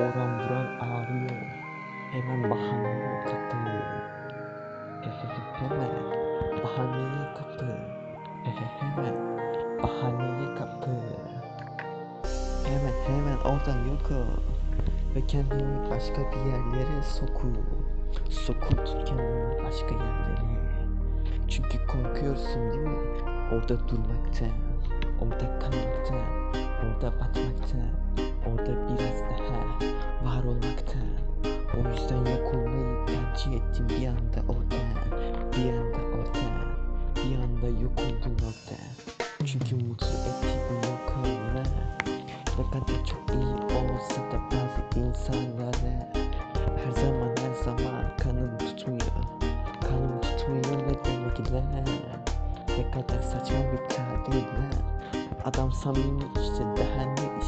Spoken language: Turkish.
Oran buran ağrıyor. Hemen bahaneye kapı. Hemen bahaneye kapı. Hemen bahaneye kapı. Hemen hemen oradan yok ol. Ve kendini başka bir yerlere soku. Soku tut kendini başka yerlere. Çünkü korkuyorsun değil mi? Orada durmaktan, orada O yüzden yok olmayı tercih ettim bir anda orada, bir anda orada, bir anda yok oldun orada. Çünkü mutlu etti bu yok olma. Ne kadar çok iyi olsa da bazı insanlara her zaman her zaman kanım tutmuyor. Kanım tutmuyor ne demek lan? Ne kadar saçma bir tabir lan. Adam samimi işte daha ne